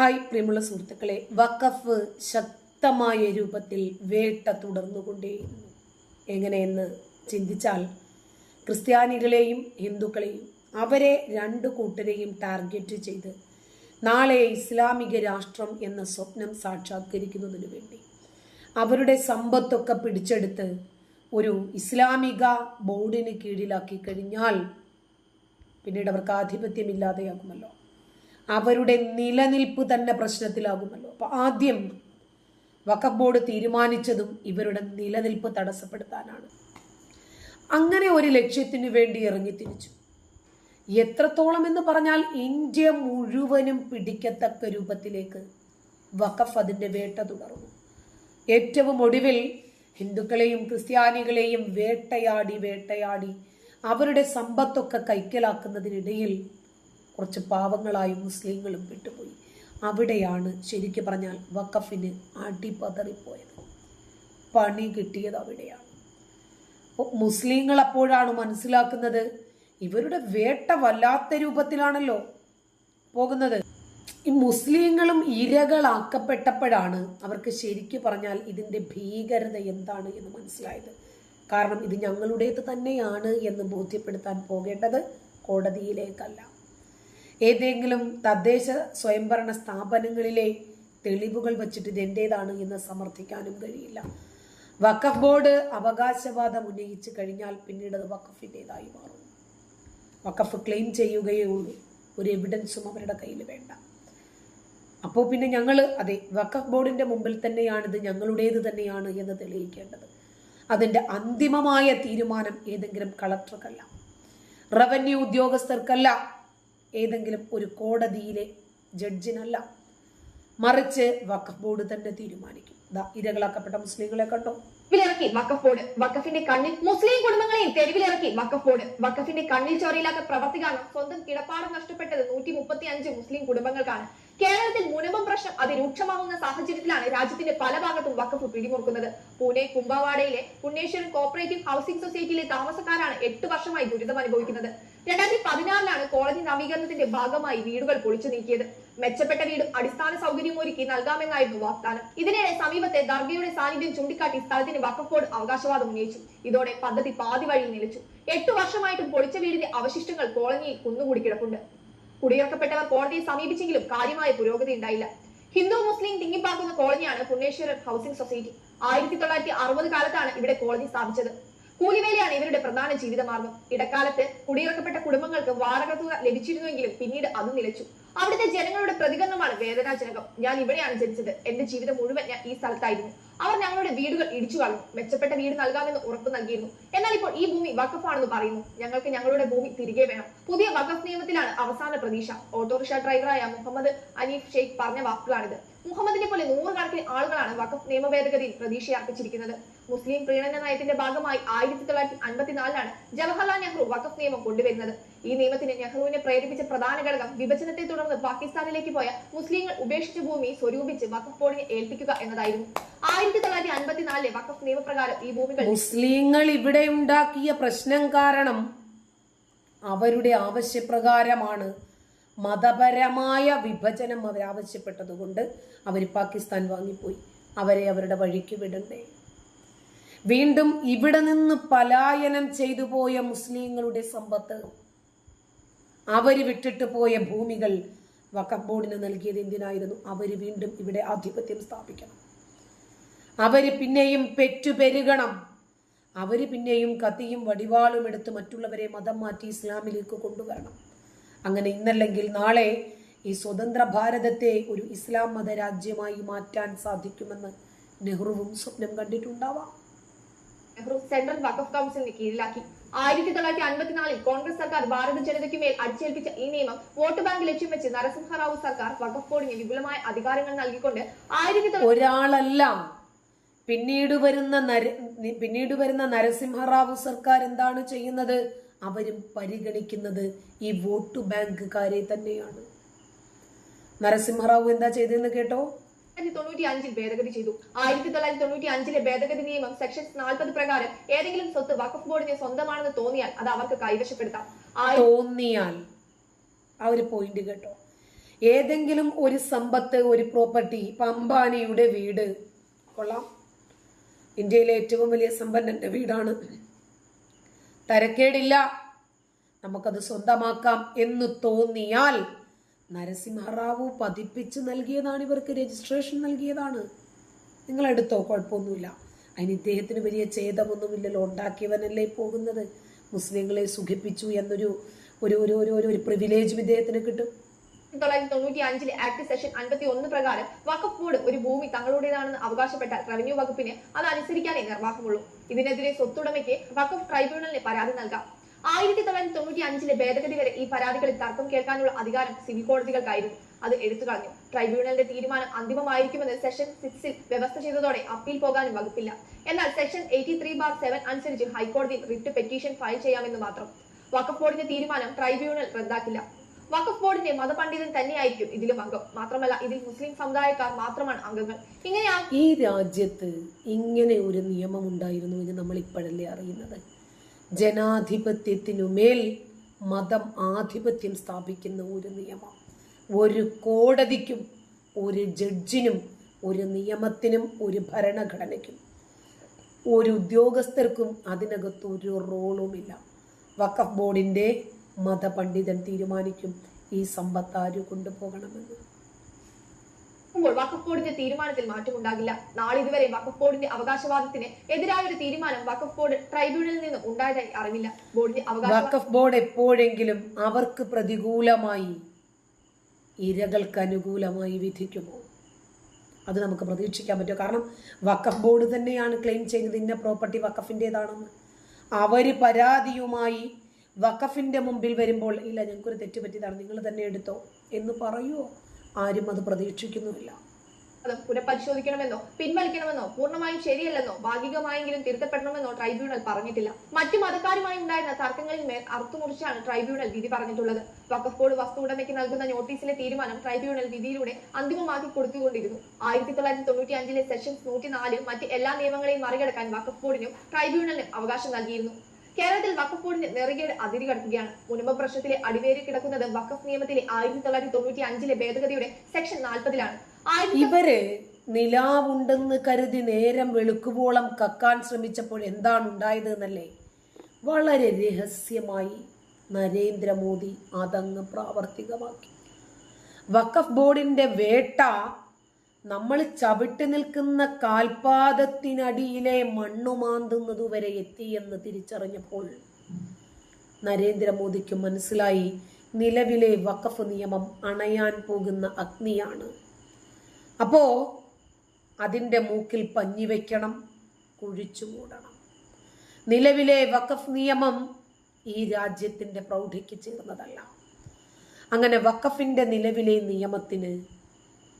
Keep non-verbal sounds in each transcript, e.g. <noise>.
Hi പ്രിയമുള്ള സുഹൃത്തുക്കളെ വഖഫ് ശക്തമായ രൂപത്തിൽ വേട്ട തുടർന്നുകൊണ്ടേയിരുന്നു. എങ്ങനെയെന്ന് ചിന്തിച്ചാൽ ക്രിസ്ത്യാനികളെയും ഹിന്ദുക്കളെയും അവരെ രണ്ട് കൂട്ടരെയും ടാർഗറ്റ് ചെയ്ത് നാളെ ഇസ്ലാമിക രാഷ്ട്രം എന്ന സ്വപ്നം സാക്ഷാത്കരിക്കുന്നതിനു വേണ്ടി അവരുടെ സമ്പത്തൊക്കെ പിടിച്ചെടുത്ത് ഒരു ഇസ്ലാമിക ബോർഡിന് കീഴിലാക്കി കഴിഞ്ഞാൽ പിന്നീട് അവർക്ക് ആധിപത്യമില്ലാതെയാകുമല്ലോ. അവരുടെ നിലനിൽപ്പ് തന്നെ പ്രശ്നത്തിലാകുമല്ലോ. അപ്പോൾ ആദ്യം വഖഫ് ബോർഡ് തീരുമാനിച്ചതും ഇവരുടെ നിലനിൽപ്പ് തടസ്സപ്പെടുത്താനാണ്. അങ്ങനെ ഒരു ലക്ഷ്യത്തിനു വേണ്ടി ഇറങ്ങി തിരിച്ചു. എത്രത്തോളം എന്ന് പറഞ്ഞാൽ ഇന്ത്യ മുഴുവനും പിടിക്കത്തക്ക രൂപത്തിലേക്ക് വഖഫ് അതിന്റെ വേട്ട തുടർന്നു. ഏറ്റവും ഒടുവിൽ ഹിന്ദുക്കളെയും ക്രിസ്ത്യാനികളെയും വേട്ടയാടി വേട്ടയാടി അവരുടെ സമ്പത്തൊക്കെ കൈക്കലാക്കുന്നതിനിടയിൽ കുറച്ച് പാവങ്ങളായ മുസ്ലിങ്ങളും വിട്ടുപോയി. അവിടെയാണ് ശരിക്കു പറഞ്ഞാൽ വക്കഫിന് അടിപതറിപ്പോയത്. പണി കിട്ടിയത് അവിടെയാണ്. മുസ്ലിങ്ങൾ അപ്പോഴാണ് മനസ്സിലാക്കുന്നത് ഇവരുടെ വേട്ട വല്ലാത്ത രൂപത്തിലാണല്ലോ പോകുന്നത്. ഈ മുസ്ലിങ്ങളും ഇരകളാക്കപ്പെട്ടപ്പോഴാണ് അവർക്ക് ശരിക്കു പറഞ്ഞാൽ ഇതിന്റെ ഭീകരത എന്താണ് എന്ന് മനസ്സിലായത്. കാരണം ഇത് ഞങ്ങളുടേത് തന്നെയാണ് എന്ന് ബോധ്യപ്പെടുത്താൻ പോകേണ്ടത് കോടതിയിലേക്കല്ല. ഏതെങ്കിലും തദ്ദേശ സ്വയംഭരണ സ്ഥാപനങ്ങളിലെ തെളിവുകൾ വച്ചിട്ട് ഇത് എന്റേതാണ് എന്ന് സമർത്ഥിക്കാനും കഴിയില്ല. വഖഫ് ബോർഡ് അവകാശവാദം ഉന്നയിച്ച് കഴിഞ്ഞാൽ പിന്നീട് അത് വഖഫിന്റെതായി മാറും. വഖഫ് ക്ലെയിം ചെയ്യുകയേ ഉള്ളൂ. ഒരു എവിഡൻസും അവരുടെ കയ്യിൽ വേണ്ട. അപ്പോൾ പിന്നെ ഞങ്ങൾ അതെ വഖഫ് ബോർഡിന്റെ മുമ്പിൽ തന്നെയാണിത് ഞങ്ങളുടേത് തന്നെയാണ് എന്ന് തെളിയിക്കേണ്ടത്. അതിന്റെ അന്തിമമായ തീരുമാനം ഏതെങ്കിലും കളക്ടർക്കല്ല. റവന്യൂ ഉദ്യോഗസ്ഥർക്കല്ല. ഏതെങ്കിലും ഒരു കോടതിയിലെ ജഡ്ജിനല്ല. മറിച്ച് വഖഫ് ബോർഡ് തന്നെ തീരുമാനിക്കും. ഇരകളാക്കപ്പെട്ട മുസ്ലിങ്ങളെ കണ്ടോ? തെരുവിലിറക്കി വഖഫ് ബോർഡ്. വഖഫിന്റെ കണ്ണിൽ മുസ്ലിം കുടുംബങ്ങളെയും തെരുവിലിറക്കി വഖഫ് ബോർഡ്. വഖഫിന്റെ കണ്ണിൽ ചോരയില്ലാത്ത പ്രവർത്തി കാരണം സ്വന്തം കിടപ്പാടം നഷ്ടപ്പെട്ടത് നൂറ്റി മുപ്പത്തി അഞ്ച് മുസ്ലിം കുടുംബങ്ങൾക്കാണ്. കേരളത്തിൽ മുനമ്പം പ്രശ്നം അതിരൂക്ഷമാകുന്ന സാഹചര്യത്തിലാണ് രാജ്യത്തിന്റെ പല ഭാഗത്തും വഖഫ് പിടിമുറുക്കുന്നത്. പൂനെ കുംഭവാഡയിലെ പുണ്ണേശ്വരൻ കോപ്പറേറ്റീവ് ഹൗസിംഗ് സൊസൈറ്റിയിലെ താമസക്കാരാണ് എട്ട് വർഷമായി ദുരിതം അനുഭവിക്കുന്നത് രണ്ടായിരത്തി പതിനാറിലാണ് കോളനി നവീകരണത്തിന്റെ ഭാഗമായി വീടുകൾ പൊളിച്ചു നീക്കിയത്. മെച്ചപ്പെട്ട വീടും അടിസ്ഥാന സൗകര്യവും ഒരുക്കി നൽകാമെന്നായിരുന്നു വാഗ്ദാനം. ഇതിനിടെ സമീപത്തെ ദർഗയുടെ സാന്നിധ്യം ചൂണ്ടിക്കാട്ടി സ്ഥലത്തിന് വഖഫ് ബോർഡ് അവകാശവാദം ഉന്നയിച്ചു. ഇതോടെ പദ്ധതി പാതി വഴിയിൽ നിലച്ചു. എട്ടു വർഷമായിട്ടും പൊളിച്ച വീടിന്റെ അവശിഷ്ടങ്ങൾ കോളനിയിൽ കുന്നുകൂടി കിടപ്പുണ്ട്. കുടിയിറക്കപ്പെട്ടവർ കോടതിയെ സമീപിച്ചെങ്കിലും കാര്യമായ പുരോഗതി ഉണ്ടായില്ല. ഹിന്ദു മുസ്ലിം തിങ്ങിപ്പാക്കുന്ന കോളനിയാണ് പുണ്ണേശ്വരൻ ഹൗസിംഗ് സൊസൈറ്റി. ആയിരത്തി തൊള്ളായിരത്തി അറുപത് കാലത്താണ് ഇവിടെ കോളനി സ്ഥാപിച്ചത്. കൂലിവേലയാണ് ഇവരുടെ പ്രധാന ജീവിതമാർഗം. ഇടക്കാലത്ത് കുടിയിറക്കപ്പെട്ട കുടുംബങ്ങൾക്ക് വാടക തുക ലഭിച്ചിരുന്നുവെങ്കിലും പിന്നീട് അത് നിലച്ചു. അവിടുത്തെ ജനങ്ങളുടെ പ്രതികരണമാണ് വേദനാജനകം. ഞാൻ ഇവിടെയാണ് ജനിച്ചത്. എന്റെ ജീവിതം മുഴുവൻ ഞാൻ ഈ സ്ഥലത്തായിരുന്നു. അവർ ഞങ്ങളുടെ വീടുകൾ ഇടിച്ചു കളഞ്ഞു. മെച്ചപ്പെട്ട വീട് നൽകാമെന്ന് ഉറപ്പ് നൽകിയിരുന്നു. എന്നാൽ ഇപ്പോൾ ഈ ഭൂമി വഖഫാണെന്ന് പറയുന്നു. ഞങ്ങൾക്ക് ഞങ്ങളുടെ ഭൂമി തിരികെ വേണം. പുതിയ വഖഫ് നിയമത്തിലാണ് അവസാന പ്രതീക്ഷ. ഓട്ടോറിക്ഷ ഡ്രൈവറായ മുഹമ്മദ് അനീഫ് ഷെയ്ഖ് പറഞ്ഞ വാക്കുകളാണിത്. മുഹമ്മദിനെ പോലെ നൂറുകണക്കിന് ആളുകളാണ് വഖഫ് നിയമ ഭേദഗതിയിൽ പ്രതീക്ഷയർപ്പിച്ചിരിക്കുന്നത്. മുസ്ലിം പ്രീണന നയത്തിന്റെ ഭാഗമായി ആയിരത്തി തൊള്ളായിരത്തി അൻപത്തിനാലിലാണ് ജവഹർലാൽ നെഹ്റു വഖഫ് നിയമം കൊണ്ടുവരുന്നത്. ഈ നിയമത്തിന് നെഹ്റുവിനെ പ്രേരിപ്പിച്ച പ്രധാന ഘടകം വിഭജനത്തെ തുടർന്ന് പാകിസ്ഥാനിലേക്ക് പോയ മുസ്ലിങ്ങൾ ഉപേക്ഷിച്ച ഭൂമി സ്വരൂപിച്ച് വഖഫ് ബോർഡിനെ ഏൽപ്പിക്കുക എന്നതായിരുന്നു. ആയിരത്തി തൊള്ളായിരത്തി അൻപത്തിനാലിലെ വഖഫ് നിയമപ്രകാരം ഈ ഭൂമികൾ മുസ്ലിങ്ങൾ ഇവിടെ ഉണ്ടാക്കിയ പ്രശ്നം കാരണം അവരുടെ ആവശ്യപ്രകാരമാണ് മതപരമായ വിഭജനം അവർ ആവശ്യപ്പെട്ടതുകൊണ്ട് അവർ പാകിസ്ഥാൻ വാങ്ങിപ്പോയി. അവരെ അവരുടെ വഴിക്ക് വിടണ്ടേ. വീണ്ടും ഇവിടെ നിന്ന് പലായനം ചെയ്തു പോയ മുസ്ലിങ്ങളുടെ സമ്പത്ത്. അവർ വിട്ടിട്ട് പോയ ഭൂമികൾ വഖഫ് ബോർഡിന് നൽകിയത് എന്തിനായിരുന്നു? അവർ വീണ്ടും ഇവിടെ ആധിപത്യം സ്ഥാപിക്കണം. അവർ പിന്നെയും പെറ്റുപെരുകണം. അവർ പിന്നെയും കത്തിയും വടിവാളും എടുത്ത് മറ്റുള്ളവരെ മതം മാറ്റി ഇസ്ലാമിലേക്ക് കൊണ്ടുവരണം. അങ്ങനെ ഇന്നല്ലെങ്കിൽ നാളെ ഈ സ്വതന്ത്ര ഭാരതത്തെ ഒരു ഇസ്ലാം മത രാജ്യമായി മാറ്റാൻ സാധിക്കുമെന്ന് നെഹ്റുവും സ്വപ്നം കണ്ടിട്ടുണ്ടാവാം. നെഹ്റു സെൻട്രൽ വഖഫ് കൗൺസിലിന് കീഴിലാക്കി. ആയിരത്തി തൊള്ളായിരത്തി അൻപത്തിനാലിൽ കോൺഗ്രസ് സർക്കാർ ഭാരത ജനതയ്ക്ക് മേൽ അടിച്ചേൽപ്പിച്ച ഈ നിയമം വോട്ട് ബാങ്ക് ലക്ഷ്യം വെച്ച് നരസിംഹറാവു സർക്കാർ വഖഫ് ബോർഡിന് വിപുലമായ അധികാരങ്ങൾ നൽകിക്കൊണ്ട് ആയിരത്തി ഒരാളെല്ലാം പിന്നീട് വരുന്ന പിന്നീട് വരുന്ന നരസിംഹറാവു സർക്കാർ എന്താണ് ചെയ്യുന്നത്? അവരും പരിഗണിക്കുന്നത് ഈ വോട്ട് ബാങ്ക് ബാങ്കുകാരെ തന്നെയാണ്. നരസിംഹറാവു എന്താ ചെയ്തതെന്ന് കേട്ടോ? തൊള്ളായിരത്തി തൊണ്ണൂറ്റി അഞ്ചിൽ ഭേദഗതി ചെയ്തു. ആയിരത്തി തൊള്ളായിരത്തി തൊണ്ണൂറ്റി അഞ്ചിലെ ഭേദഗതി നിയമം സെക്ഷൻ നാൽപ്പത് പ്രകാരം ഏതെങ്കിലും സ്വത്ത് വഖഫ് ബോർഡിന് സ്വന്തമാണെന്ന് തോന്നിയാൽ അത് അവർക്ക് കൈവശപ്പെടുത്താം. തോന്നിയാൽ ആ ഒരു പോയിന്റ് കേട്ടോ. ഏതെങ്കിലും ഒരു സമ്പത്ത് ഒരു പ്രോപ്പർട്ടി ഇപ്പൊ അംബാനിയുടെ വീട് കൊള്ളാം. ഇന്ത്യയിലെ ഏറ്റവും വലിയ സമ്പന്നന്റെ വീടാണ്. തരക്കേടില്ല. നമുക്കത് സ്വന്തമാക്കാം എന്ന് തോന്നിയാൽ നരസിംഹറാവു പതിപ്പിച്ച് നൽകിയതാണ് ഇവർക്ക് രജിസ്ട്രേഷൻ നൽകിയതാണ്. നിങ്ങൾ എടുത്തോ കുഴപ്പമൊന്നുമില്ല. അതിന് ഇദ്ദേഹത്തിന് വലിയ ഛേദമൊന്നുമില്ലല്ലോ. ഉണ്ടാക്കിയവനല്ലേ പോകുന്നത്. മുസ്ലിങ്ങളെ സുഖിപ്പിച്ചു എന്നൊരു ഒരു ഒരു ഒരു ഒരു പ്രിവിലേജും ഇദ്ദേഹത്തിന് കിട്ടും. തൊള്ളായിരത്തി തൊണ്ണൂറ്റി അഞ്ചിലെ ആക്ട് സെഷൻ അൻപത്തി ഒന്ന് പ്രകാരം വഖഫ് ബോർഡ് ഒരു ഭൂമി തങ്ങളുടേതാണെന്ന് അവകാശപ്പെട്ട റവന്യൂ വകുപ്പിന് അത് അനുസരിക്കാനേ നിർവാഹമുള്ളൂ. ഇതിനെതിരെ സ്വത്തുടമയ്ക്ക് വഖഫ് ട്രൈബ്യൂണലിന് പരാതി നൽകാം. ആയിരത്തി തൊള്ളായിരത്തി തൊണ്ണൂറ്റി അഞ്ചിലെ ഭേദഗതി വരെ ഈ പരാതികളിൽ തർക്കം കേൾക്കാനുള്ള അധികാരം സിവിൽ കോടതികൾക്കായിരുന്നു. അത് എടുത്തു കളഞ്ഞു. ട്രൈബ്യൂണലിന്റെ തീരുമാനം അന്തിമമായിരിക്കുമെന്ന് സെഷൻ സിക്സിൽ വ്യവസ്ഥ ചെയ്തതോടെ അപ്പീൽ പോകാനും വകുപ്പില്ല. എന്നാൽ section eighty three bar seven അനുസരിച്ച് ഹൈക്കോടതിയിൽ റിട്ട് പെറ്റീഷൻ ഫയൽ ചെയ്യാമെന്ന് മാത്രം. വഖഫ് ബോർഡിന്റെ തീരുമാനം ട്രൈബ്യൂണൽ റദ്ദാക്കില്ല. വഖഫ് ബോർഡിന്റെ മതപണ്ഡിതൻ തന്നെയായിരിക്കും ഇതിലും അംഗം. മാത്രമല്ല ഇതിൽ മുസ്ലിം സമുദായക്കാർ മാത്രമാണ് അംഗങ്ങൾ. ഇങ്ങനെയാ ഈ രാജ്യത്ത് ഇങ്ങനെ ഒരു നിയമം ഉണ്ടായിരുന്നു എന്ന് നമ്മൾ ഇപ്പോഴല്ലേ അറിയുന്നത്? ജനാധിപത്യത്തിനുമേൽ മതം ആധിപത്യം സ്ഥാപിക്കുന്ന ഒരു നിയമം. ഒരു കോടതിക്കും ഒരു ജഡ്ജിനും ഒരു നിയമത്തിനും ഒരു ഭരണഘടനയ്ക്കും ഒരു ഉദ്യോഗസ്ഥർക്കും അതിനകത്ത് ഒരു റോളുമില്ല. വഖഫ് ബോർഡിന്റെ മതപണ്ഡിതൻ തീരുമാനിക്കും ഈ സമ്പത്ത് കൊണ്ടുപോകണമെന്ന്. ുമ്പോൾ വഖഫ് ബോർഡിന്റെ തീരുമാനത്തിൽ മാറ്റമുണ്ടാകില്ല. നാളിതുവരെ വഖഫ് ബോർഡിന്റെ അവകാശവാദത്തിന് എതിരായ ഒരു തീരുമാനം വഖഫ് ബോർഡ് ട്രൈബ്യൂണലിൽ നിന്ന് ഉണ്ടായതായി അറിവില്ല. ബോർഡിന്റെ വഖഫ് ബോർഡ് എപ്പോഴെങ്കിലും അവർക്ക് പ്രതികൂലമായി ഇരകൾക്ക് അനുകൂലമായി വിധിക്കുമോ? അത് നമുക്ക് പ്രതീക്ഷിക്കാൻ പറ്റുമോ? കാരണം വഖഫ് ബോർഡ് തന്നെയാണ് ക്ലെയിം ചെയ്യുന്നത്. ഇന്ന പ്രോപ്പർട്ടി വഖഫിന്റെതാണെന്ന് അവർ പരാതിയുമായി വഖഫിന്റെ മുമ്പിൽ വരുമ്പോൾ ഇല്ല ഞങ്ങൾക്കൊരു തെറ്റ് പറ്റിയതാണ് നിങ്ങൾ തന്നെ എടുത്തോ എന്ന് പറയുമോ ആരും അത് പ്രതീക്ഷിക്കുന്നുമില്ല. അത് പുനഃപരിശോധിക്കണമെന്നോ പിൻവലിക്കണമെന്നോ പൂർണമായും ശരിയല്ലെന്നോ ഭാഗികമായെങ്കിലും തിരുത്തപ്പെടണമെന്നോ ട്രൈബ്യൂണൽ പറഞ്ഞിട്ടില്ല. മറ്റു മതക്കാരുമായി ഉണ്ടായിരുന്ന തർക്കങ്ങളിൽ മേൽ അർത്ഥമുറിച്ചാണ് ട്രൈബ്യൂണൽ വിധി പറഞ്ഞിട്ടുള്ളത്. വഖഫ് ബോർഡ് വസ്തു ഉടമയ്ക്ക് നൽകുന്ന നോട്ടീസിലെ തീരുമാനം ട്രൈബ്യൂണൽ വിധിയിലൂടെ അന്തിമമാക്കി കൊടുത്തുകൊണ്ടിരുന്നു. ആയിരത്തി തൊള്ളായിരത്തി തൊണ്ണൂറ്റി അഞ്ചിലെ സെഷൻസ് നൂറ്റിനാല് മറ്റ് എല്ലാ നിയമങ്ങളെയും മറികടക്കാൻ വഖഫ് ബോർഡിനും ട്രൈബ്യൂണലിനും അവകാശം നൽകിയിരുന്നു. കേരളത്തിൽ വഖഫ് ബോർഡിന് നെറുകേട് അതിരി കടക്കുകയാണ്. മുനമ്പ പ്രശ്നത്തിലെ അടിവേരി കിടക്കുന്നത് വഖഫ് നിയമത്തിലെ ആയിരത്തി തൊള്ളായിരത്തി തൊണ്ണൂറ്റി അഞ്ചിലെ ഭേദഗതിയുടെ സെക്ഷൻ നാൽപ്പതിലാണ് ഇവർ നിലാവുണ്ടെന്ന് കരുതി നേരം വെളുക്കുവോളം കക്കാൻ ശ്രമിച്ചപ്പോൾ എന്താണ് ഉണ്ടായത് എന്നല്ലേ വളരെ രഹസ്യമായി നരേന്ദ്രമോദി അതങ്ങ് പ്രാവർത്തികമാക്കി. വഖഫ് ബോർഡിന്റെ വേട്ട നമ്മൾ ചവിട്ടി നിൽക്കുന്ന കാൽപാദത്തിനടിയിലെ മണ്ണു മാന്തുന്നതുവരെ എത്തിയെന്ന് തിരിച്ചറിഞ്ഞപ്പോൾ നരേന്ദ്രമോദിക്ക് മനസ്സിലായി നിലവിലെ വഖഫ് നിയമം അണയാൻ പോകുന്ന അഗ്നിയാണ്. അപ്പോ അതിന്റെ മൂക്കിൽ പഞ്ഞി വയ്ക്കണം കുഴിച്ചു മൂടണം. നിലവിലെ വഖഫ് നിയമം ഈ രാജ്യത്തിന്റെ പ്രൗഢിക്ക് ചേർന്നതല്ല. അങ്ങനെ വഖഫിന്റെ നിലവിലെ നിയമത്തിന്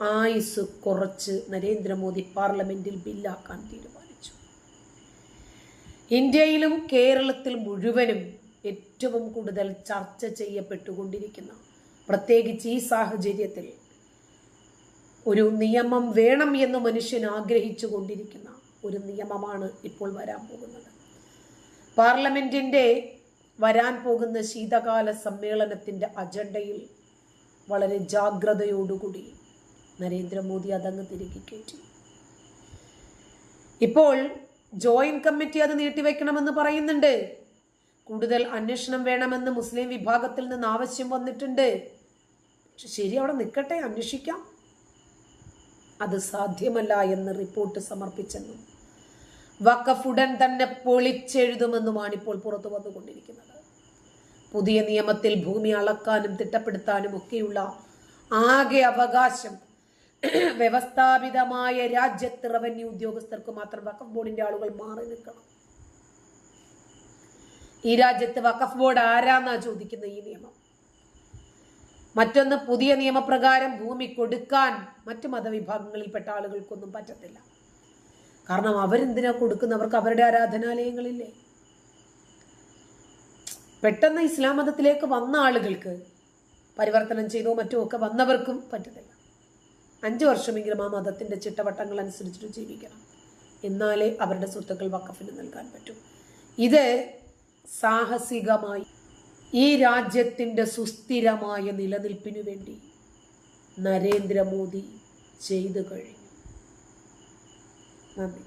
ആയുസ് കുറച്ച് നരേന്ദ്രമോദി പാർലമെന്റിൽ ബില്ലാക്കാൻ തീരുമാനിച്ചു. ഇന്ത്യയിലും കേരളത്തിൽ മുഴുവനും ഏറ്റവും കൂടുതൽ ചർച്ച ചെയ്യപ്പെട്ടുകൊണ്ടിരിക്കുന്ന പ്രത്യേകിച്ച് ഈ സാഹചര്യത്തിൽ ഒരു നിയമം വേണം എന്ന് മനുഷ്യൻ ആഗ്രഹിച്ചു കൊണ്ടിരിക്കുന്ന ഒരു നിയമമാണ് ഇപ്പോൾ വരാൻ പോകുന്നത്. പാർലമെന്റിന്റെ വരാൻ പോകുന്ന ശീതകാല സമ്മേളനത്തിന്റെ അജണ്ടയിൽ വളരെ ജാഗ്രതയോടുകൂടി നരേന്ദ്രമോദി അതങ്ങ് തിരികെ കയറ്റി ഇപ്പോൾ ജോയിന്റ് കമ്മിറ്റി അത് നീട്ടിവെക്കണമെന്ന് പറയുന്നുണ്ട്. കൂടുതൽ അന്വേഷണം വേണമെന്ന് മുസ്ലിം വിഭാഗത്തിൽ നിന്ന് ആവശ്യം വന്നിട്ടുണ്ട്. ശരി അവിടെ നിൽക്കട്ടെ അന്വേഷിക്കാം. അത് സാധ്യമല്ല എന്ന് റിപ്പോർട്ട് സമർപ്പിച്ചെന്നും വഖഫ് ഉടൻ തന്നെ പൊളിച്ചെഴുതുമെന്നുമാണ് ഇപ്പോൾ പുറത്തു വന്നുകൊണ്ടിരിക്കുന്നത്. പുതിയ നിയമത്തിൽ ഭൂമി അളക്കാനും തിട്ടപ്പെടുത്താനും ഒക്കെയുള്ള ആകെ അവകാശം <clears throat> വ്യവസ്ഥാപിതമായ രാജ്യത്ത് റവന്യൂ ഉദ്യോഗസ്ഥർക്ക് മാത്രം വഖഫ് ബോർഡിന്റെ ആളുകൾ മാറി നിൽക്കണം. ഈ രാജ്യത്ത് വഖഫ് ബോർഡ് ആരാന്നാ ചോദിക്കുന്ന ഈ നിയമം? മറ്റൊന്ന് പുതിയ നിയമപ്രകാരം ഭൂമി കൊടുക്കാൻ മറ്റു മതവിഭാഗങ്ങളിൽപ്പെട്ട ആളുകൾക്കൊന്നും പറ്റത്തില്ല. കാരണം അവരെന്തിനാ കൊടുക്കുന്നവർക്ക് അവരുടെ ആരാധനാലയങ്ങളില്ലേ? പെട്ടെന്ന് ഇസ്ലാം മതത്തിലേക്ക് വന്ന ആളുകൾക്ക് പരിവർത്തനം ചെയ്തോ മറ്റോ ഒക്കെ വന്നവർക്കും പറ്റത്തില്ല. അഞ്ചു വർഷമെങ്കിലും ആ മതത്തിന്റെ ചിട്ടവട്ടങ്ങൾ അനുസരിച്ചിട്ട് ജീവിക്കണം. എന്നാലേ അവരുടെ സ്വത്തുക്കൾ വക്കഫിന് നൽകാൻ പറ്റൂ. ഇത് സാഹസികമായി ഈ രാജ്യത്തിന്റെ സുസ്ഥിരമായ നിലനിൽപ്പിനു വേണ്ടി നരേന്ദ്രമോദി ചെയ്തു കഴിഞ്ഞു. നന്ദി.